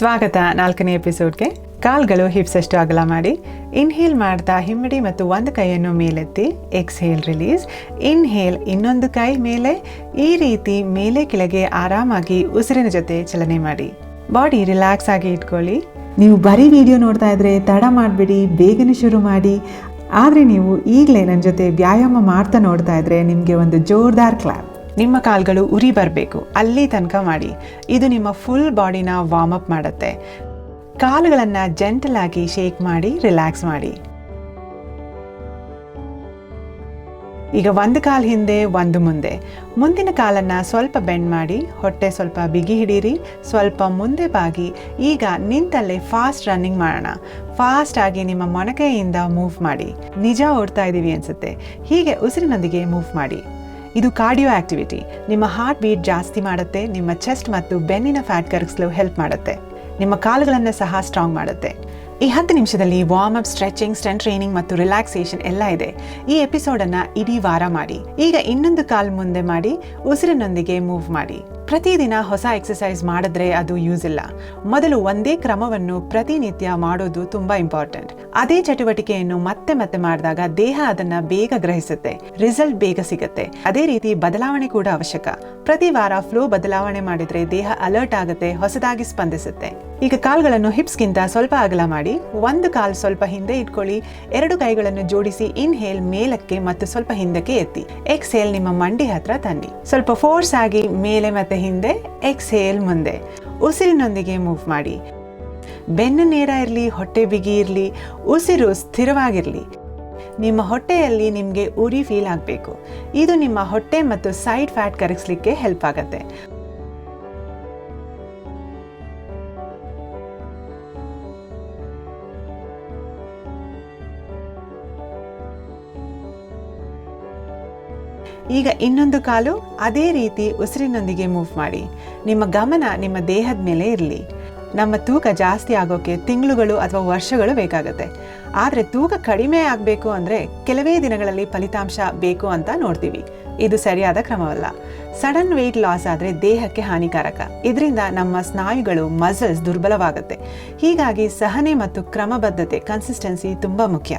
ಸ್ವಾಗತ ನಾಲ್ಕನೇ ಎಪಿಸೋಡ್ಗೆ. ಕಾಲ್ಗಳು ಹಿಪ್ಸ್ ಅಷ್ಟು ಅಗಲ ಮಾಡಿ. ಇನ್ಹೇಲ್ ಮಾಡ್ತಾ ಹಿಮ್ಮಡಿ ಮತ್ತು ಒಂದು ಕೈಯನ್ನು ಮೇಲೆತ್ತಿ. Exhale release. ಇನ್ಹೇಲ್ ಇನ್ನೊಂದು ಕೈ ಮೇಲೆ. ಈ ರೀತಿ ಮೇಲೆ ಕೆಳಗೆ ಆರಾಮಾಗಿ ಉಸಿರಿನ ಜೊತೆ ಚಲನೆ ಮಾಡಿ. ಬಾಡಿ ರಿಲ್ಯಾಕ್ಸ್ ಆಗಿ ಇಟ್ಕೊಳ್ಳಿ. ನೀವು ಬರೀ ವಿಡಿಯೋ ನೋಡ್ತಾ ಇದ್ರೆ ತಡ ಮಾಡಬೇಡಿ, ಬೇಗನೆ ಶುರು ಮಾಡಿ. ಆದರೆ ನೀವು ಈಗಲೇ ನನ್ನ ಜೊತೆ ವ್ಯಾಯಾಮ ಮಾಡ್ತಾ ನೋಡ್ತಾ ಇದ್ರೆ ನಿಮಗೆ ಒಂದು ಜೋರ್ದಾರ್ ಕ್ಲಾಪ್ ನಿಮ್ಮ ಕಾಲುಗಳು ಉರಿ ಬರಬೇಕು. ಅಲ್ಲಿ ತನಕ ಮಾಡಿ. ಇದು ನಿಮ್ಮ ಫುಲ್ ಬಾಡಿನ ವಾರ್ಮ್ ಅಪ್ ಮಾಡುತ್ತೆ. ಕಾಲುಗಳನ್ನು ಜೆಂಟಲ್ ಆಗಿ ಶೇಕ್ ಮಾಡಿ ರಿಲ್ಯಾಕ್ಸ್ ಮಾಡಿ. ಈಗ ಒಂದು ಕಾಲು ಹಿಂದೆ, ಒಂದು ಮುಂದೆ. ಮುಂದಿನ ಕಾಲನ್ನು ಸ್ವಲ್ಪ ಬೆಂಡ್ ಮಾಡಿ, ಹೊಟ್ಟೆ ಸ್ವಲ್ಪ ಬಿಗಿ ಹಿಡೀರಿ. ಸ್ವಲ್ಪ ಮುಂದೆ ಬಾಗಿ, ಈಗ ನಿಂತಲ್ಲೇ ಫಾಸ್ಟ್ ರನ್ನಿಂಗ್ ಮಾಡೋಣ. ಫಾಸ್ಟ್ ಆಗಿ ನಿಮ್ಮ ಮೊಣಕೈಯಿಂದ ಮೂವ್ ಮಾಡಿ. ನಿಜ ಓಡ್ತಾ ಇದ್ದೀವಿ ಅನಿಸುತ್ತೆ. ಹೀಗೆ ಉಸಿರಿನೊಂದಿಗೆ ಮೂವ್ ಮಾಡಿ. ಇದು ಕಾರ್ಡಿಯೋ ಆಕ್ಟಿವಿಟಿ ನಿಮ್ಮ ಹಾರ್ಟ್ ಬೀಟ್ ಜಾಸ್ತಿ ಮಾಡುತ್ತೆ, ನಿಮ್ಮ ಚೆಸ್ಟ್ ಮತ್ತು ಬೆನ್ನಿನ ಫ್ಯಾಟ್ ಕರಗಿಸಲು ಹೆಲ್ಪ್ ಮಾಡುತ್ತೆ. ನಿಮ್ಮ ಕಾಲುಗಳನ್ನು ಸಹ ಸ್ಟ್ರಾಂಗ್ ಮಾಡುತ್ತೆ. ಈ ಹತ್ತು ನಿಮಿಷದಲ್ಲಿ warm up stretching strength training ಮತ್ತು ರಿಲ್ಯಾಕ್ಸೇಷನ್ ಎಲ್ಲ ಇದೆ. ಈ ಎಪಿಸೋಡನ್ನು ಇಡೀ ವಾರ ಮಾಡಿ. ಈಗ ಇನ್ನೊಂದು ಕಾಲು ಮುಂದೆ ಮಾಡಿ, ಉಸಿರಿನೊಂದಿಗೆ ಮೂವ್ ಮಾಡಿ. ಪ್ರತಿದಿನ ಹೊಸ ಎಕ್ಸಸೈಸ್ ಮಾಡಿದ್ರೆ ಅದು ಯೂಸ್ ಇಲ್ಲ. ಮೊದಲು ಒಂದೇ ಕ್ರಮವನ್ನು ಪ್ರತಿನಿತ್ಯ ಮಾಡೋದು ತುಂಬಾ ಇಂಪಾರ್ಟೆಂಟ್ ಅದೇ ಚಟುವಟಿಕೆಯನ್ನು ಮತ್ತೆ ಮತ್ತೆ ಮಾಡಿದಾಗ ದೇಹ ಅದನ್ನ ಬೇಗ ಗ್ರಹಿಸುತ್ತೆ ರಿಸಲ್ಟ್ ಬೇಗ ಸಿಗುತ್ತೆ. ಅದೇ ರೀತಿ ಬದಲಾವಣೆ ಕೂಡ ಅವಶ್ಯಕ. ಪ್ರತಿ ವಾರ ಫ್ಲೋ ಬದಲಾವಣೆ ಮಾಡಿದ್ರೆ ದೇಹ ಅಲರ್ಟ್ ಆಗುತ್ತೆ, ಹೊಸದಾಗಿ ಸ್ಪಂದಿಸುತ್ತೆ. ಈಗ ಕಾಲುಗಳನ್ನು ಹಿಪ್ಸ್ಗಿಂತ ಸ್ವಲ್ಪ ಅಗಲ ಮಾಡಿ, ಒಂದು ಕಾಲು ಸ್ವಲ್ಪ ಹಿಂದೆ ಇಟ್ಕೊಳ್ಳಿ, ಎರಡು ಕೈಗಳನ್ನು ಜೋಡಿಸಿ ಇನ್ಹೇಲ್ ಮೇಲಕ್ಕೆ ಮತ್ತು ಸ್ವಲ್ಪ ಹಿಂದಕ್ಕೆ ಎತ್ತಿ. ಎಕ್ಸ್ಹೇಲ್ ನಿಮ್ಮ ಮಂಡಿ ಹತ್ರ ತನ್ನಿ. ಸ್ವಲ್ಪ ಫೋರ್ಸ್ ಆಗಿ ಮೇಲೆ ಮತ್ತೆ ಹಿಂದೆ ಎಕ್ಸ್ಹೇಲ್ ಮುಂದೆ. ಉಸಿರಿನೊಂದಿಗೆ ಮೂವ್ ಮಾಡಿ. ಬೆನ್ನು ನೇರ ಇರಲಿ, ಹೊಟ್ಟೆ ಬಿಗಿ ಇರಲಿ, ಉಸಿರು ಸ್ಥಿರವಾಗಿರಲಿ. ನಿಮ್ಮ ಹೊಟ್ಟೆಯಲ್ಲಿ ನಿಮಗೆ ಉರಿ ಫೀಲ್ ಆಗಬೇಕು. ಇದು ನಿಮ್ಮ ಹೊಟ್ಟೆ ಮತ್ತು ಸೈಡ್ ಫ್ಯಾಟ್ ಕರಗಿಸ್ಲಿಕ್ಕೆ ಹೆಲ್ಪ್ ಆಗುತ್ತೆ. ಈಗ ಇನ್ನೊಂದು ಕಾಲು ಅದೇ ರೀತಿ ಉಸಿರಿನೊಂದಿಗೆ ಮೂವ್ ಮಾಡಿ. ನಿಮ್ಮ ಗಮನ ನಿಮ್ಮ ದೇಹದ ಮೇಲೆ ಇರಲಿ. ನಮ್ಮ ತೂಕ ಜಾಸ್ತಿ ಆಗೋಕ್ಕೆ ತಿಂಗಳುಗಳು ಅಥವಾ ವರ್ಷಗಳು ಬೇಕಾಗುತ್ತೆ. ಆದರೆ ತೂಕ ಕಡಿಮೆ ಆಗಬೇಕು ಅಂದರೆ ಕೆಲವೇ ದಿನಗಳಲ್ಲಿ ಫಲಿತಾಂಶ ಬೇಕು ಅಂತ ನೋಡ್ತೀವಿ. ಇದು ಸರಿಯಾದ ಕ್ರಮವಲ್ಲ. ಸಡನ್ ವೆಯ್ಟ್ ಲಾಸ್ ಆದರೆ ದೇಹಕ್ಕೆ ಹಾನಿಕಾರಕ. ಇದರಿಂದ ನಮ್ಮ ಸ್ನಾಯುಗಳು, ಮಸಲ್ಸ್ ದುರ್ಬಲವಾಗುತ್ತೆ. ಹೀಗಾಗಿ ಸಹನೆ ಮತ್ತು ಕ್ರಮಬದ್ಧತೆ ಕನ್ಸಿಸ್ಟೆನ್ಸಿ ತುಂಬ ಮುಖ್ಯ.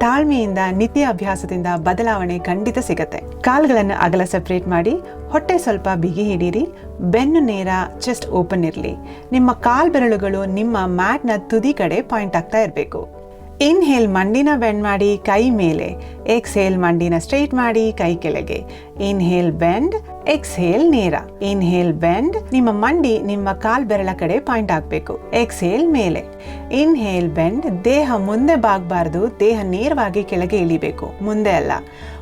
ತಾಳ್ಮೆಯಿಂದ, ನಿತ್ಯ ಅಭ್ಯಾಸದಿಂದ ಬದಲಾವಣೆ ಖಂಡಿತ ಸಿಗತ್ತೆ. ಕಾಲ್ಗಳನ್ನು ಅಗಲ ಸೆಪ್ರೇಟ್ ಮಾಡಿ, ಹೊಟ್ಟೆ ಸ್ವಲ್ಪ ಬಿಗಿ ಹಿಡೀರಿ, ಬೆನ್ನು ನೇರ ಚೆಸ್ಟ್ ಓಪನ್ ಇರಲಿ. ನಿಮ್ಮ ಕಾಲ್ ಬೆರಳುಗಳು ನಿಮ್ಮ ಮ್ಯಾಟ್ನ ತುದಿ ಕಡೆ ಪಾಯಿಂಟ್ ಆಗ್ತಾ ಇರಬೇಕು. ಇನ್ಹೇಲ್ ಮಂಡಿನ ಬೆಂಡ್ ಮಾಡಿ ಕೈ ಮೇಲೆ ಎಕ್ಸ್ಹೇಲ್ ಮಂಡಿನ ಸ್ಟ್ರೈಟ್ ಮಾಡಿ ಕೈ ಕೆಳಗೆ ಇನ್ಹೇಲ್ ಬೆಂಡ್ ಎಕ್ಸ್ಹೇಲ್ ನೇರ ಇನ್ಹೇಲ್ ಬೆಂಡ್ ನಿಮ್ಮ ಮಂಡಿ ನಿಮ್ಮ ಕಾಲ್ ಬೆರಳ ಕಡೆ ಪಾಯಿಂಟ್ ಆಗಬೇಕು ಎಕ್ಸ್ಹೇಲ್ ಮೇಲೆ ಇನ್ಹೇಲ್ ಬೆಂಡ್ ದೇಹ ಮುಂದೆ ಬಾಗಬಾರ್ದು ದೇಹ ನೇರವಾಗಿ ಕೆಳಗೆ ಇಳಿಬೇಕು ಮುಂದೆ ಅಲ್ಲ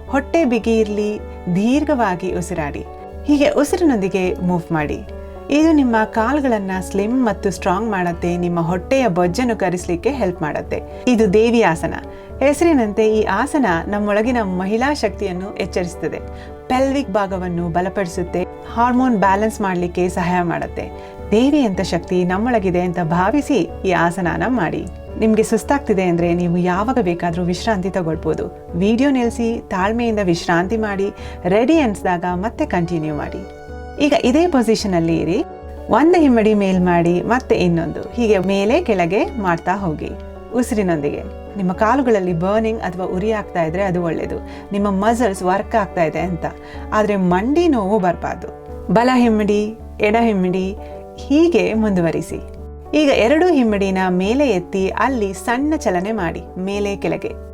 ಹೊಟ್ಟೆ ಬಿಗಿ ಇರಲಿ ದೀರ್ಘವಾಗಿ ಉಸಿರಾಡಿ ಹೀಗೆ ಉಸಿರಿನೊಂದಿಗೆ ಮೂವ್ ಮಾಡಿ ಇದು ನಿಮ್ಮ ಕಾಲ್ಗಳನ್ನ ಸ್ಲಿಮ್ ಮತ್ತು ಸ್ಟ್ರಾಂಗ್ ಮಾಡುತ್ತೆ, ನಿಮ್ಮ ಹೊಟ್ಟೆಯ ಬೊಜ್ಜನ್ನು ಕರೆಸಲಿಕ್ಕೆ ಹೆಲ್ಪ್ ಮಾಡುತ್ತೆ. ಇದು ದೇವಿ ಆಸನ. ಹೆಸರಿನಂತೆ ಈ ಆಸನ ನಮ್ಮೊಳಗಿನ ಮಹಿಳಾ ಶಕ್ತಿಯನ್ನು ಎಚ್ಚರಿಸುತ್ತದೆ ಪೆಲ್ವಿಕ್ ಭಾಗವನ್ನು ಬಲಪಡಿಸುತ್ತೆ ಹಾರ್ಮೋನ್ ಬ್ಯಾಲೆನ್ಸ್ ಮಾಡಲಿಕ್ಕೆ ಸಹಾಯ ಮಾಡುತ್ತೆ. ದೇವಿ ಅಂತ ಶಕ್ತಿ ನಮ್ಮೊಳಗಿದೆ ಅಂತ ಭಾವಿಸಿ ಈ ಆಸನನ ಮಾಡಿ. ನಿಮಗೆ ಸುಸ್ತಾಗ್ತಿದೆ ಅಂದರೆ ನೀವು ಯಾವಾಗ ಬೇಕಾದರೂ ವಿಶ್ರಾಂತಿ ತಗೊಳ್ಬೋದು. ವಿಡಿಯೋ ನಿಲ್ಲಿಸಿ ತಾಳ್ಮೆಯಿಂದ ವಿಶ್ರಾಂತಿ ಮಾಡಿ ರೆಡಿ ಅನಿಸಿದಾಗ ಮತ್ತೆ ಕಂಟಿನ್ಯೂ ಮಾಡಿ. ಈಗ ಇದೇ ಪೊಸಿಷನಲ್ಲಿ ಇರಿ. ಒಂದು ಹಿಮ್ಮಡಿ ಮೇಲ್ ಮಾಡಿ, ಮತ್ತೆ ಇನ್ನೊಂದು. ಹೀಗೆ ಮೇಲೆ ಕೆಳಗೆ ಮಾಡ್ತಾ ಹೋಗಿ. ಉಸಿರಿನೊಂದಿಗೆ. ನಿಮ್ಮ ಕಾಲುಗಳಲ್ಲಿ ಬರ್ನಿಂಗ್ ಅಥವಾ ಉರಿ ಆಗ್ತಾ ಇದ್ರೆ ಅದು ಒಳ್ಳೆಯದು ನಿಮ್ಮ ಮಸಲ್ಸ್ ವರ್ಕ್ ಆಗ್ತಾ ಇದೆ ಅಂತ. ಆದರೆ ಮಂಡಿ ನೋವು ಬರಬಾರ್ದು. ಬಲ ಹಿಮ್ಮಡಿ, ಎಡ ಹಿಮ್ಮಡಿ, ಹೀಗೆ ಮುಂದುವರಿಸಿ. ಈಗ ಎರಡು ಹಿಮ್ಮಡಿನ ಮೇಲೆ ಎತ್ತಿ, ಅಲ್ಲಿ ಸಣ್ಣ ಚಲನೆ ಮಾಡಿ. ಮೇಲೆ ಕೆಳಗೆ.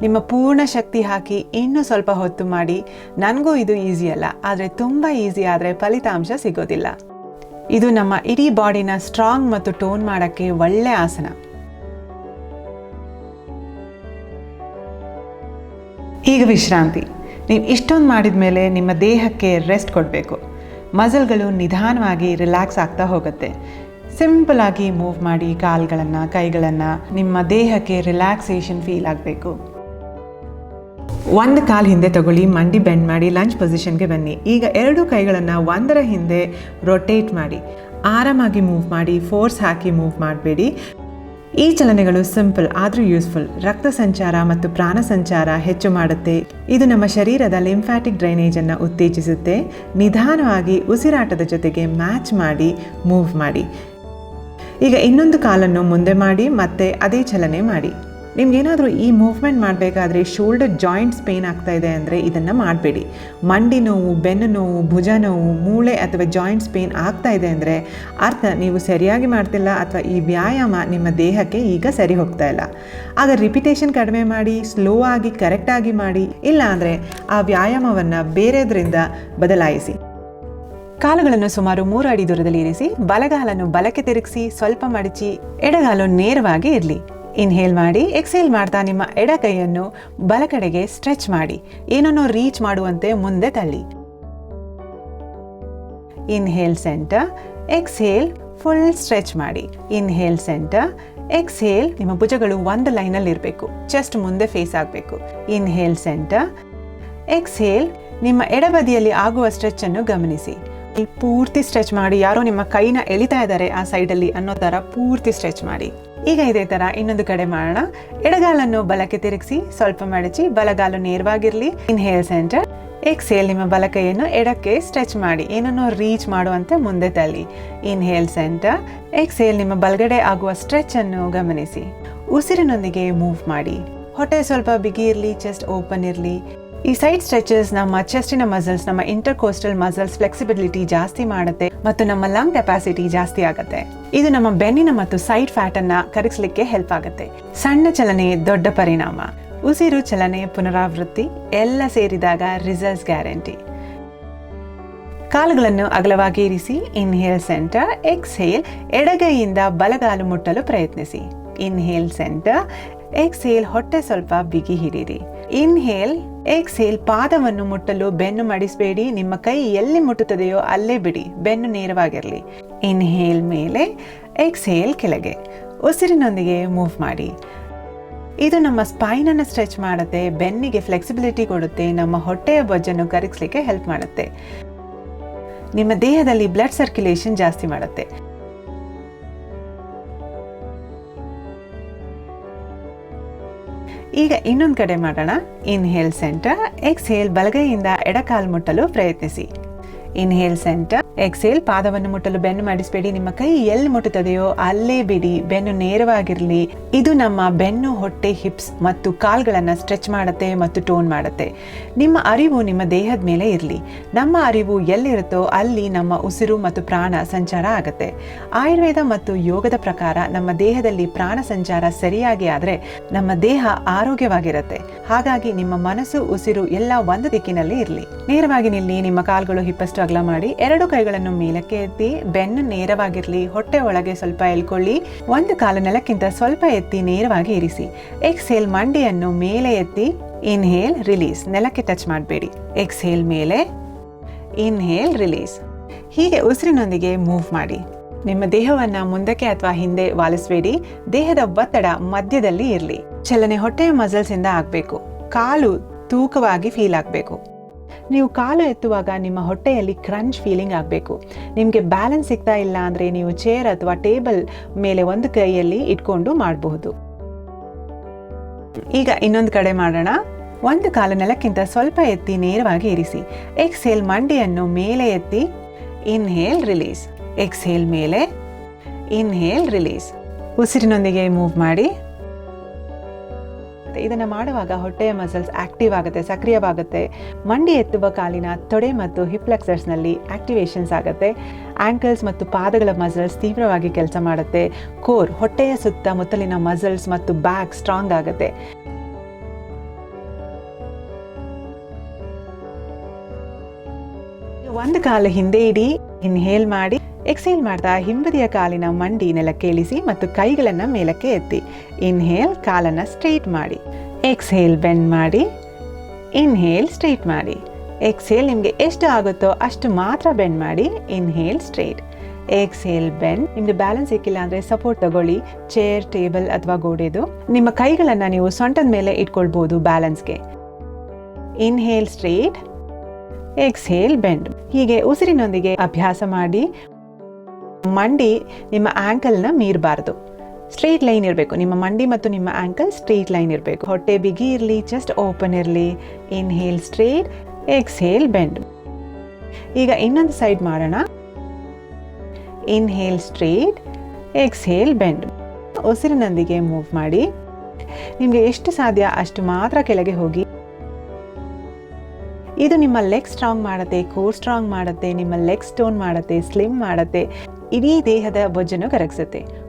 ನಿಮ್ಮ ಪೂರ್ಣ ಶಕ್ತಿ ಹಾಕಿ ಇನ್ನೂ ಸ್ವಲ್ಪ ಹೊತ್ತು ಮಾಡಿ. ನನಗೂ ಇದು ಈಸಿ ಅಲ್ಲ. ಆದರೆ ತುಂಬ ಈಸಿ ಆದರೆ ಫಲಿತಾಂಶ ಸಿಗೋದಿಲ್ಲ. ಇದು ನಮ್ಮ ಇಡೀ ಬಾಡಿನ ಸ್ಟ್ರಾಂಗ್ ಮತ್ತು ಟೋನ್ ಮಾಡೋಕ್ಕೆ ಒಳ್ಳೆ ಆಸನ. ಈಗ ವಿಶ್ರಾಂತಿ. ನೀವು ಇಷ್ಟೊಂದು ಮಾಡಿದ ಮೇಲೆ ನಿಮ್ಮ ದೇಹಕ್ಕೆ ರೆಸ್ಟ್ ಕೊಡಬೇಕು. ಮಸಲ್ಗಳು ನಿಧಾನವಾಗಿ ರಿಲ್ಯಾಕ್ಸ್ ಆಗ್ತಾ ಹೋಗುತ್ತೆ. ಸಿಂಪಲ್ ಆಗಿ ಮೂವ್ ಮಾಡಿ ಕಾಲ್ಗಳನ್ನು, ಕೈಗಳನ್ನು ನಿಮ್ಮ ದೇಹಕ್ಕೆ ರಿಲ್ಯಾಕ್ಸೇಷನ್ ಫೀಲ್ ಆಗಬೇಕು. ಒಂದು ಕಾಲು ಹಿಂದೆ ತಗೊಳ್ಳಿ, ಮಂಡಿ ಬೆಂಡ್ ಮಾಡಿ ಲಂಚ್ ಪೊಸಿಷನ್ಗೆ ಬನ್ನಿ. ಈಗ ಎರಡು ಕೈಗಳನ್ನು ಒಂದರ ಹಿಂದೆ ರೊಟೇಟ್ ಮಾಡಿ. ಆರಾಮಾಗಿ ಮೂವ್ ಮಾಡಿ ಫೋರ್ಸ್ ಹಾಕಿ ಮೂವ್ ಮಾಡಬೇಡಿ. ಈ ಚಲನೆಗಳು ಸಿಂಪಲ್ ಆದರೂ ಯೂಸ್ಫುಲ್ ರಕ್ತ ಸಂಚಾರ ಮತ್ತು ಪ್ರಾಣ ಸಂಚಾರ ಹೆಚ್ಚು ಮಾಡುತ್ತೆ. ಇದು ನಮ್ಮ ಶರೀರದ ಲಿಂಫ್ಯಾಟಿಕ್ ಡ್ರೈನೇಜ್ ಅನ್ನು ಉತ್ತೇಜಿಸುತ್ತೆ. ನಿಧಾನವಾಗಿ ಉಸಿರಾಟದ ಜೊತೆಗೆ ಮ್ಯಾಚ್ ಮಾಡಿ ಮೂವ್ ಮಾಡಿ. ಈಗ ಇನ್ನೊಂದು ಕಾಲನ್ನು ಮುಂದೆ ಮಾಡಿ, ಮತ್ತೆ ಅದೇ ಚಲನೆ ಮಾಡಿ. ನಿಮ್ಗೇನಾದರೂ ಈ ಮೂವ್ಮೆಂಟ್ ಮಾಡಬೇಕಾದ್ರೆ ಶೋಲ್ಡರ್ ಜಾಯಿಂಟ್ಸ್ ಪೇನ್ ಆಗ್ತಾ ಇದೆ ಅಂದರೆ ಇದನ್ನು ಮಾಡಬೇಡಿ. ಮಂಡಿ ನೋವು, ಬೆನ್ನು ನೋವು, ಭುಜ ನೋವು, ಮೂಳೆ ಅಥವಾ ಜಾಯಿಂಟ್ಸ್ ಪೇನ್ ಆಗ್ತಾ ಇದೆ ಅಂದರೆ ಅರ್ಥ ನೀವು ಸರಿಯಾಗಿ ಮಾಡ್ತಿಲ್ಲ ಅಥವಾ ಈ ವ್ಯಾಯಾಮ ನಿಮ್ಮ ದೇಹಕ್ಕೆ ಈಗ ಸರಿ ಹೋಗ್ತಾ ಇಲ್ಲ. ಆಗ ರಿಪಿಟೇಷನ್ ಕಡಿಮೆ ಮಾಡಿ ಸ್ಲೋ ಆಗಿ ಕರೆಕ್ಟಾಗಿ ಮಾಡಿ, ಇಲ್ಲ ಅಂದರೆ ಆ ವ್ಯಾಯಾಮವನ್ನು ಬೇರೆದರಿಂದ ಬದಲಾಯಿಸಿ. ಕಾಲುಗಳನ್ನು ಸುಮಾರು ಮೂರು ಅಡಿ ದೂರದಲ್ಲಿ ಇರಿಸಿ, ಬಲಗಾಲನ್ನು ಬಲಕ್ಕೆ ತಿರುಗಿಸಿ, ಸ್ವಲ್ಪ ಮಡಚಿ, ಎಡಗಾಲು ನೇರವಾಗಿ ಇರಲಿ. ಇನ್ಹೇಲ್ ಮಾಡಿ ಎಕ್ಸೇಲ್ ಮಾಡ್ತಾ ನಿಮ್ಮ ಎಡ ಕೈಯನ್ನು ಬಲ ಕಡೆಗೆ ಸ್ಟ್ರೆಚ್ ಮಾಡಿ. ಏನನ್ನೋ ರೀಚ್ ಮಾಡುವಂತೆ ಮುಂದೆ ತಳ್ಳಿ. Inhale centre exhale full stretch ಮಾಡಿ. ಇನ್ಹೇಲ್ ಸೆಂಟರ್ ಎಕ್ಸೇಲ್ ನಿಮ್ಮ ಭುಜಗಳು ಒಂದು ಲೈನಲ್ಲಿ ಇರಬೇಕು. ಚೆಸ್ಟ್ ಮುಂದೆ ಫೇಸ್ ಆಗಬೇಕು ಇನ್ಹೇಲ್ ಸೆಂಟರ್ ಎಕ್ಸೇಲ್ ನಿಮ್ಮ ಎಡಬದಿಯಲ್ಲಿ ಆಗುವ ಸ್ಟ್ರೆಚ್ ಅನ್ನು ಗಮನಿಸಿ. ಪೂರ್ತಿ ಸ್ಟ್ರೆಚ್ ಮಾಡಿ. ಯಾರೋ ನಿಮ್ಮ ಕೈನ ಎಳಿತಾ ಇದ್ದಾರೆ ಆ ಸೈಡಲ್ಲಿ ಅನ್ನೋ ಥರ ಪೂರ್ತಿ ಸ್ಟ್ರೆಚ್ ಮಾಡಿ. ಈಗ ಇದೇ ಥರ ಇನ್ನೊಂದು ಕಡೆ ಮಾಡೋಣ. ಎಡಗಾಲನ್ನು ಬಲಕ್ಕೆ ತಿರುಗಿಸಿ, ಸ್ವಲ್ಪ ಮಡಚಿ, ಬಲಗಾಲು ನೇರವಾಗಿರಲಿ. ಇನ್ಹೇಲ್ ಸೆಂಟರ್ ಎಕ್ಸೇಲ್ ನಿಮ್ಮ ಬಲಕೈಯನ್ನು ಎಡಕ್ಕೆ ಸ್ಟ್ರೆಚ್ ಮಾಡಿ. ಏನನ್ನೋ ರೀಚ್ ಮಾಡುವಂತೆ ಮುಂದೆ ತಳ್ಳಿ. ಇನ್ಹೇಲ್ ಸೆಂಟರ್ ಎಕ್ಸೇಲ್ ನಿಮ್ಮ ಬಲಗಡೆ ಆಗುವ ಸ್ಟ್ರೆಚ್ ಅನ್ನು ಗಮನಿಸಿ. ಉಸಿರಿನೊಂದಿಗೆ ಮೂವ್ ಮಾಡಿ. ಹೊಟ್ಟೆ ಸ್ವಲ್ಪ ಬಿಗಿ ಇರಲಿ ಚೆಸ್ಟ್ ಓಪನ್ ಇರಲಿ. ಈ ಸೈಡ್ ಸ್ಟ್ರೆಚಸ್ ನಮ್ಮ ಚೆಸ್ಟಿನ ಮಸಲ್ಸ್ ನಮ್ಮ ಇಂಟರ್ ಕೋಸ್ಟಲ್ ಮಸಲ್ಸ್ ಫ್ಲೆಕ್ಸಿಬಿಲಿಟಿ ಜಾಸ್ತಿ ಮಾಡುತ್ತೆ ಮತ್ತು ನಮ್ಮ ಲಂಗ್ ಕೆಪಾಸಿಟಿ ಜಾಸ್ತಿ ಆಗುತ್ತೆ. ಇದು ನಮ್ಮ ಬೆನ್ನಿನ ಮತ್ತು ಸೈಡ್ ಫ್ಯಾಟ್ ಅನ್ನ ಕರಗಿಸಲಿಕ್ಕೆ ಹೆಲ್ಪ್ ಆಗುತ್ತೆ. ಸಣ್ಣ ಚಲನೆ ದೊಡ್ಡ ಪರಿಣಾಮ. ಉಸಿರು ಚಲನೆ ಪುನರಾವೃತ್ತಿ, ಎಲ್ಲ ಸೇರಿದಾಗ ರಿಸಲ್ಟ್ಸ್ ಗ್ಯಾರಂಟಿ ಕಾಲುಗಳನ್ನು ಅಗಲವಾಗಿ ಇರಿಸಿ ಇನ್ಹೇಲ್ ಸೆಂಟರ್ ಎಕ್ಸ್ಹೇಲ್ ಎಡಗೈಯಿಂದ ಬಲಗಾಲು ಮುಟ್ಟಲು ಪ್ರಯತ್ನಿಸಿ. ಇನ್ಹೇಲ್ ಸೆಂಟರ್ ಎಕ್ಸ್ಹೇಲ್ ಹೊಟ್ಟೆ ಸ್ವಲ್ಪ ಬಿಗಿ ಹಿಡೀರಿ ಇನ್ಹೇಲ್ ಎಕ್ಸೇಲ್ ಪಾದವನ್ನು ಮುಟ್ಟಲು ಬೆನ್ನು ಮಡಿಸಬೇಡಿ, ನಿಮ್ಮ ಕೈ ಎಲ್ಲಿ ಮುಟ್ಟುತ್ತದೆಯೋ ಅಲ್ಲೇ ಬಿಡಿ, ಬೆನ್ನು ನೇರವಾಗಿರಲಿ. ಇನ್ಹೇಲ್ ಮೇಲೆ ಎಕ್ಸೇಲ್ ಕೆಳಗೆ. ಉಸಿರಿನೊಂದಿಗೆ ಮೂವ್ ಮಾಡಿ. ಇದು ನಮ್ಮ ಸ್ಪೈನನ್ನು ಸ್ಟ್ರೆಚ್ ಮಾಡುತ್ತೆ, ಬೆನ್ನಿಗೆ ಫ್ಲೆಕ್ಸಿಬಿಲಿಟಿ ಕೊಡುತ್ತೆ, ನಮ್ಮ ಹೊಟ್ಟೆಯ ಬೊಜ್ಜನ್ನು ಕರಗಿಸ್ಲಿಕ್ಕೆ ಹೆಲ್ಪ್ ಮಾಡುತ್ತೆ. ನಿಮ್ಮ ದೇಹದಲ್ಲಿ ಬ್ಲಡ್ ಸರ್ಕ್ಯುಲೇಷನ್ ಜಾಸ್ತಿ ಮಾಡುತ್ತೆ. ಈಗ ಇನ್ನೊಂದು ಕಡೆ ಮಾಡೋಣ. ಇನ್ಹೇಲ್ ಸೆಂಟರ್ ಎಕ್ಸ್ಹೇಲ್ ಬಲಗೈಯಿಂದ ಎಡಕಾಲು ಮುಟ್ಟಲು ಪ್ರಯತ್ನಿಸಿ. ಇನ್ಹೇಲ್ ಸೆಂಟರ್ ಎಕ್ಸೇಲ್ ಪಾದವನ್ನು ಮುಟ್ಟಲು ಬೆನ್ನು ಮಾಡಿಸಬೇಡಿ. ನಿಮ್ಮ ಕೈ ಎಲ್ಲಿ ಮುಟ್ಟುತ್ತದೆಯೋ ಅಲ್ಲೇ ಬಿಡಿ. ಬೆನ್ನು ನೇರವಾಗಿರಲಿ. ಇದು ನಮ್ಮ ಬೆನ್ನು ಹೊಟ್ಟೆ, ಹಿಪ್ಸ್ ಮತ್ತು ಕಾಲ್ಗಳನ್ನು ಸ್ಟ್ರೆಚ್ ಮಾಡುತ್ತೆ ಮತ್ತು ಟೋನ್ ಮಾಡುತ್ತೆ. ನಿಮ್ಮ ಅರಿವು ನಿಮ್ಮ ದೇಹದ ಮೇಲೆ ಇರಲಿ. ನಮ್ಮ ಅರಿವು ಎಲ್ಲಿರುತ್ತೋ ಅಲ್ಲಿ ನಮ್ಮ ಉಸಿರು ಮತ್ತು ಪ್ರಾಣ ಸಂಚಾರ ಆಗುತ್ತೆ. ಆಯುರ್ವೇದ ಮತ್ತು ಯೋಗದ ಪ್ರಕಾರ ನಮ್ಮ ದೇಹದಲ್ಲಿ ಪ್ರಾಣ ಸಂಚಾರ ಸರಿಯಾಗಿ ಆದರೆ ನಮ್ಮ ದೇಹ ಆರೋಗ್ಯವಾಗಿರುತ್ತೆ. ಹಾಗಾಗಿ ನಿಮ್ಮ ಮನಸ್ಸು, ಉಸಿರು ಎಲ್ಲ ಒಂದು ದಿಕ್ಕಿನಲ್ಲಿ ಇರಲಿ. ನೇರವಾಗಿ ನಿಲ್ಲಿ. ನಿಮ್ಮ ಕಾಲ್ಗಳು ಹಿಪ್ಪಷ್ಟು ಅಗಲ ಮಾಡಿ ಎರಡು ಕೈಗಳನ್ನು ಮೇಲಕ್ಕೆ ಎತ್ತಿ, ಬೆನ್ನು ನೇರವಾಗಿರಲಿ, ಹೊಟ್ಟೆ ಒಳಗೆ ಸ್ವಲ್ಪ ಎಲ್ಕೊಳ್ಳಿ ಒಂದು ಕಾಲು ನೆಲಕ್ಕಿಂತ ಸ್ವಲ್ಪ ಎತ್ತಿ ನೇರವಾಗಿ ಇರಿಸಿ. ಎಕ್ಸೇಲ್ ಮಂಡಿಯನ್ನು ಮೇಲೆ ಎತ್ತಿ ಇನ್ಹೇಲ್ ರಿಲೀಸ್ ನೆಲಕ್ಕೆ ಟಚ್ ಮಾಡಬೇಡಿ. ಎಕ್ಸೇಲ್ ಮೇಲೆ ಇನ್ಹೇಲ್ ರಿಲೀಸ್ ಹೀಗೆ ಉಸಿರಿನೊಂದಿಗೆ ಮೂವ್ ಮಾಡಿ. ನಿಮ್ಮ ದೇಹವನ್ನ ಮುಂದಕ್ಕೆ ಅಥವಾ ಹಿಂದೆ ವಾಲಿಸಬೇಡಿ. ದೇಹದ ಒತ್ತಡ ಮಧ್ಯದಲ್ಲಿ ಇರಲಿ. ಚಲನೆ ಹೊಟ್ಟೆಯ ಮಸಲ್ಸಿಂದ ಆಗಬೇಕು. ಕಾಲು ತೂಕವಾಗಿ ಫೀಲ್ ಆಗಬೇಕು. ನೀವು ಕಾಲು ಎತ್ತುವಾಗ ನಿಮ್ಮ ಹೊಟ್ಟೆಯಲ್ಲಿ ಕ್ರಂಚ್ ಫೀಲಿಂಗ್ ಆಗಬೇಕು. ನಿಮಗೆ ಬ್ಯಾಲೆನ್ಸ್ ಸಿಗ್ತಾ ಇಲ್ಲ ಅಂದರೆ ನೀವು ಚೇರ್ ಅಥವಾ ಟೇಬಲ್ ಮೇಲೆ ಒಂದು ಕೈಯಲ್ಲಿ ಇಟ್ಕೊಂಡು ಮಾಡಬಹುದು. ಈಗ ಇನ್ನೊಂದು ಕಡೆ ಮಾಡೋಣ. ಒಂದು ಕಾಲು ನೆಲಕ್ಕಿಂತ ಸ್ವಲ್ಪ ಎತ್ತಿ ನೇರವಾಗಿ ಇರಿಸಿ. ಎಕ್ಸ್ಹೇಲ್ ಮಂಡಿಯನ್ನು ಮೇಲೆ ಎತ್ತಿ. ಇನ್ಹೇಲ್ ರಿಲೀಸ್ ಎಕ್ಸ್ಹೇಲ್ ಮೇಲೆ. ಇನ್ಹೇಲ್ ರಿಲೀಸ್ ಉಸಿರಿನೊಂದಿಗೆ ಮೂವ್ ಮಾಡಿ. ಇದನ್ನು ಮಾಡುವಾಗ ಹೊಟ್ಟೆಯ ಮಸಲ್ಸ್ ಆಕ್ಟಿವ್ ಆಗುತ್ತೆ, ಸಕ್ರಿಯವಾಗುತ್ತೆ. ಮಂಡಿ ಎತ್ತುವ ಕಾಲಿನ ತೊಡೆ ಮತ್ತು ಹಿಪ್ಲೆಕ್ಸರ್ಸ್ನಲ್ಲಿ ಆಕ್ಟಿವೇಶನ್ಸ್ ಆಗುತ್ತೆ. ಆಂಕಲ್ಸ್ ಮತ್ತು ಪಾದಗಳ ಮಸಲ್ಸ್ ತೀವ್ರವಾಗಿ ಕೆಲಸ ಮಾಡುತ್ತೆ. ಕೋರ್ ಹೊಟ್ಟೆಯ ಸುತ್ತ ಮುತ್ತಲಿನ ಮಸಲ್ಸ್ ಮತ್ತು ಬ್ಯಾಕ್ ಸ್ಟ್ರಾಂಗ್ ಆಗುತ್ತೆ. ಒಂದು ಕಾಲು ಹಿಂದೆ ಇಡಿ ಇನ್ಹೇಲ್ ಮಾಡಿ ಎಕ್ಸೇಲ್ ಮಾಡ್ತಾ ಹಿಂಬದಿಯ ಕಾಲಿನ ಮಂಡಿ ನೆಲಕ್ಕೆ ಇಳಿಸಿ ಮತ್ತು ಕೈಗಳನ್ನ ಮೇಲಕ್ಕೆ ಎತ್ತಿ. ಇನ್ಹೇಲ್ ಕಾಲನ್ನ ಸ್ಟ್ರೈಟ್ ಮಾಡಿ. ಎಕ್ಸೇಲ್ ಬೆಂಡ್ ಮಾಡಿ. ಇನ್ಹೇಲ್ ಸ್ಟ್ರೈಟ್ ಮಾಡಿ. ಎಕ್ಸೇಲ್ ನಿಮಗೆ ಎಷ್ಟು ಆಗುತ್ತೋ ಅಷ್ಟು ಮಾತ್ರ ಬೆಂಡ್ ಮಾಡಿ. ಇನ್ಹೇಲ್ ಸ್ಟ್ರೈಟ್ ಎಕ್ಸೇಲ್ ಬೆಂಡ್ ನಿಮ್ದು ಬ್ಯಾಲೆನ್ಸ್ ಸಿಕ್ಕಿಲ್ಲ ಅಂದರೆ ಸಪೋರ್ಟ್ ತಗೊಳ್ಳಿ. ಚೇರ್ ಟೇಬಲ್ ಅಥವಾ ಗೋಡೆದು. ನಿಮ್ಮ ಕೈಗಳನ್ನು ನೀವು ಸೊಂಟದ ಮೇಲೆ ಇಟ್ಕೊಳ್ಬೋದು ಬ್ಯಾಲೆನ್ಸ್ಗೆ ಇನ್ಹೇಲ್ ಸ್ಟ್ರೈಟ್ ಎಕ್ಸೇಲ್ ಬೆಂಡ್ ಹೀಗೆ ಉಸಿರಿನೊಂದಿಗೆ ಅಭ್ಯಾಸ ಮಾಡಿ. ಮಂಡಿ ನಿಮ್ಮ ಆ್ಯಂಕಲ್ನ ಮೀರಬಾರ್ದು. ಸ್ಟ್ರೈಟ್ ಲೈನ್ ಇರಬೇಕು. ನಿಮ್ಮ ಮಂಡಿ ಮತ್ತು ನಿಮ್ಮ ಆ್ಯಂಕಲ್ ಸ್ಟ್ರೈಟ್ ಲೈನ್ ಇರಬೇಕು. ಹೊಟ್ಟೆ ಬಿಗಿ ಇರಲಿ ಜಸ್ಟ್ ಓಪನ್ ಇರಲಿ. ಇನ್ಹೇಲ್ ಸ್ಟ್ರೈಟ್ ಎಕ್ಸ್ಹೇಲ್ ಬೆಂಡ್ ಈಗ ಇನ್ನೊಂದು ಸೈಡ್ ಮಾಡೋಣ. ಇನ್ಹೇಲ್ ಸ್ಟ್ರೈಟ್ ಎಕ್ಸ್ಹೇಲ್ ಬೆಂಡ್ ಉಸಿರಿನೊಂದಿಗೆ ಮೂವ್ ಮಾಡಿ. ನಿಮಗೆ ಎಷ್ಟು ಸಾಧ್ಯ ಅಷ್ಟು ಮಾತ್ರ ಕೆಳಗೆ ಹೋಗಿ. ಇದು ನಿಮ್ಮ ಲೆಗ್ ಸ್ಟ್ರಾಂಗ್ ಮಾಡುತ್ತೆ ಕೋರ್ ಸ್ಟ್ರಾಂಗ್ ಮಾಡುತ್ತೆ, ನಿಮ್ಮ ಲೆಗ್ ಸ್ಟೋನ್ ಮಾಡುತ್ತೆ ಸ್ಲಿಮ್ ಮಾಡುತ್ತೆ, ಇಡೀ ದೇಹದ ಬೊಜ್ಜನ್ನು ಕರಗಿಸುತ್ತೆ.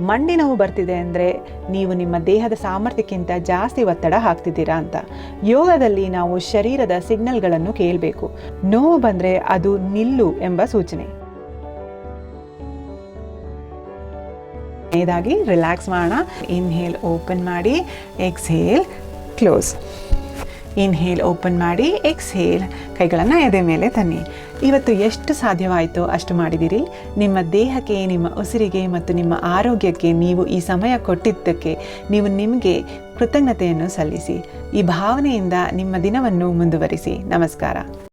ಮಂಡಿ ನೋವು ಬರ್ತಿದೆ ಅಂದರೆ ನೀವು ನಿಮ್ಮ ದೇಹದ ಸಾಮರ್ಥ್ಯಕ್ಕಿಂತ ಜಾಸ್ತಿ ಒತ್ತಡ ಹಾಕ್ತಿದ್ದೀರಾ ಅಂತ. ಯೋಗದಲ್ಲಿ ನಾವು ಶರೀರದ ಸಿಗ್ನಲ್ಗಳನ್ನು ಕೇಳಬೇಕು. ನೋವು ಬಂದರೆ ಅದು ನಿಲ್ಲು ಎಂಬ ಸೂಚನೆ. ಇದಾಗಿ ರಿಲ್ಯಾಕ್ಸ್ ಮಾಡೋಣ. ಇನ್ಹೇಲ್ ಓಪನ್ ಮಾಡಿ ಎಕ್ಸ್ಹೇಲ್ ಕ್ಲೋಸ್ ಇನ್ಹೇಲ್ ಓಪನ್ ಮಾಡಿ. ಎಕ್ಸ್ಹೇಲ್ ಕೈಗಳನ್ನು ಎದೆ ಮೇಲೆ ತನ್ನಿ. ಇವತ್ತು ಎಷ್ಟು ಸಾಧ್ಯವಾಯಿತೋ ಅಷ್ಟು ಮಾಡಿದಿರಿ? ನಿಮ್ಮ ದೇಹಕ್ಕೆ, ನಿಮ್ಮ ಉಸಿರಿಗೆ ಮತ್ತು ನಿಮ್ಮ ಆರೋಗ್ಯಕ್ಕೆ ನೀವು ಈ ಸಮಯ ಕೊಟ್ಟಿದ್ದಕ್ಕೆ ನೀವು ನಿಮಗೆ ಕೃತಜ್ಞತೆಯನ್ನು ಸಲ್ಲಿಸಿ. ಈ ಭಾವನೆಯಿಂದ ನಿಮ್ಮ ದಿನವನ್ನು ಮುಂದುವರಿಸಿ. ನಮಸ್ಕಾರ.